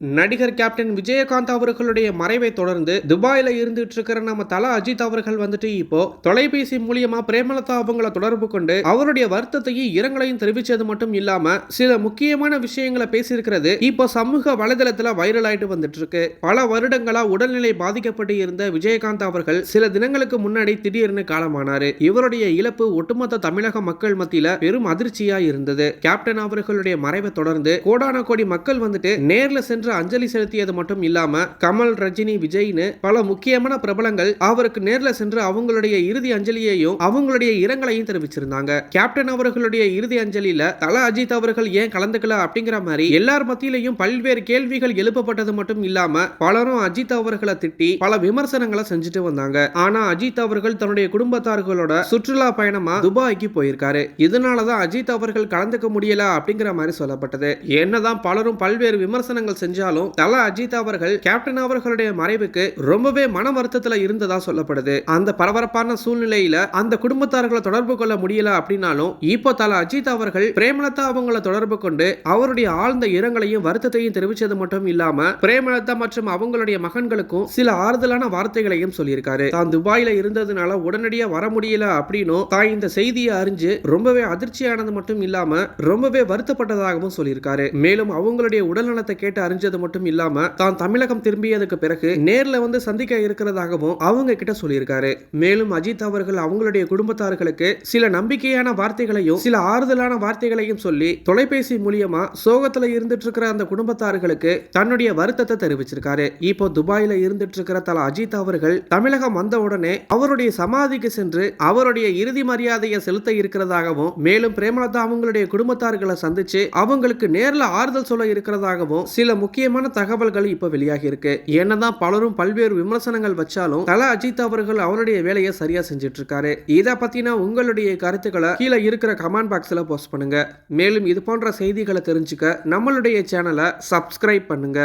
நடிகர் கேப்டன் விஜயகாந்த் அவர்களுடைய மறைவை தொடர்ந்து துபாயில இருந்துட்டு இருக்கிற நம்ம தல அஜித் அவர்கள் வந்துட்டு இப்போ தொலைபேசி மூலியமா பிரேமலதா அவங்கள தொடர்பு கொண்டு அவருடைய வருத்தத்தையும் இரங்கலையும் தெரிவிச்சது மட்டும் இல்லாம சில முக்கியமான விஷயங்களை பேசியிருக்கிறது. இப்போ சமூக வலைதளத்துல வைரல் ஆயிட்டு வந்துட்டு இருக்கு பல வருடங்களா உடல்நிலை பாதிக்கப்பட்டு இருந்த விஜயகாந்த் அவர்கள் சில தினங்களுக்கு முன்னாடி திடீர்னு காலமானாரு. இவருடைய இழப்பு ஒட்டுமொத்த தமிழக மக்கள் மத்தியில பெரும் அதிர்ச்சியா இருந்தது. கேப்டன் அவர்களுடைய மறைவை தொடர்ந்து கோடான கோடி மக்கள் வந்துட்டு நேர்ல சென்று அஞ்சலி செலுத்தியது மட்டும் இல்லாம கமல் ரஜினி விஜய்னு பல முக்கியமான பிரபலங்கள் அவருக்கு நேர்ல சென்று அவங்களுடைய இறுதி அஞ்சலியையும் அவங்களுடைய இரங்கலையும் தெரிவிச்சிருந்தாங்க. கேப்டன் அவர்களுடைய இறுதி அஞ்சலியில தல அஜித் அவர்கள் ஏன் கலந்துக்கல அப்படிங்கிற மாதிரி எல்லார் மத்தியிலையும் பல்வேறு கேள்விகள் எழுப்பப்பட்டது மட்டும் இல்லாம பலரும் அஜித் அவர்களை திட்டி பல விமர்சனங்களை செஞ்சுட்டு வந்தாங்க. ஆனா அஜித் அவர்கள் தன்னுடைய குடும்பத்தார்களோட சுற்றுலா பயணமா துபாய்க்கு போயிருக்காரு. இதனாலதான் அஜித் அவர்கள் கலந்துக்க முடியல அப்படிங்கிற மாதிரி சொல்லப்பட்டது. என்னதான் பலரும் பல்வேறு விமர்சனங்கள் செஞ்சு செஞ்சாலும் தல அஜித் அவர்கள் கேப்டன் அவர்களுடைய மறைவுக்கு ரொம்பவே மன வருத்தத்துல இருந்ததா சொல்லப்படுது. அந்த பரபரப்பான சூழ்நிலையில அந்த குடும்பத்தார்களை தொடர்பு கொள்ள முடியல அப்படின்னாலும் இப்போ தல அஜித் அவர்கள் பிரேமலதா அவங்கள தொடர்பு கொண்டு அவருடைய ஆழ்ந்த இரங்கலையும் வருத்தத்தையும் தெரிவிச்சது மட்டும் இல்லாம பிரேமலதா மற்றும் அவங்களுடைய மகன்களுக்கும் சில ஆறுதலான வார்த்தைகளையும் சொல்லியிருக்காரு. தான் துபாயில இருந்ததுனால உடனடியா வர முடியல அப்படின்னும் தான் இந்த செய்தியை அறிஞ்சு ரொம்பவே அதிர்ச்சியானது மட்டும் இல்லாம ரொம்பவே வருத்தப்பட்டதாகவும் சொல்லியிருக்காரு. மேலும் அவங்களுடைய உடல்நலத்தை கேட்டு அறிஞ்சது மட்டும் இல்லாம தான் தமிழகம் திரும்பியதுக்கு பிறகு நேர்ல வந்து சந்திக்க இருக்கிறதாகவும் அவங்க கிட்ட சொல்லியிருக்காரு. மேலும் அஜித் அவர்கள் அவங்களுடைய குடும்பத்தார்களுக்கு சில நம்பிக்கையான வார்த்தைகளையும் சில ஆறுதலான வார்த்தைகளையும் சொல்லி தொலைபேசி மூலியமா சோகத்துல இருந்துட்டு இருக்கிற அந்த குடும்பத்தார்களுக்கு தன்னுடைய வருத்தத்தை தெரிவிச்சிருக்காரு. இப்போ துபாயில இருந்துட்டு இருக்கிற தல அஜித் அவர்கள் தமிழகம் வந்த உடனே அவருடைய சமாதிக்கு சென்று அவருடைய இறுதி மரியாதையை செலுத்த இருக்கிறதாகவும் மேலும் பிரேமலதா அவங்களுடைய குடும்பத்தார்களை சந்திச்சு அவங்களுக்கு நேர்ல ஆறுதல் சொல்ல இருக்கிறதாகவும் சில முக்கிய முக்கியமான தகவல்கள் இப்ப வெளியாகி இருக்கு. என்னதான் பலரும் பல்வேறு விமர்சனங்கள் வச்சாலும் தல அஜித் அவர்கள் அவருடைய வேலையை சரியா செஞ்சுட்டு இருக்காரு இதை பத்தின உங்களுடைய கருத்துக்களை கீழே இருக்கிற கமெண்ட் பாக்ஸ்ல போஸ்ட் பண்ணுங்க. மேலும் இது போன்ற செய்திகளை தெரிஞ்சுக்க நம்மளுடைய சேனலை சப்ஸ்கிரைப் பண்ணுங்க.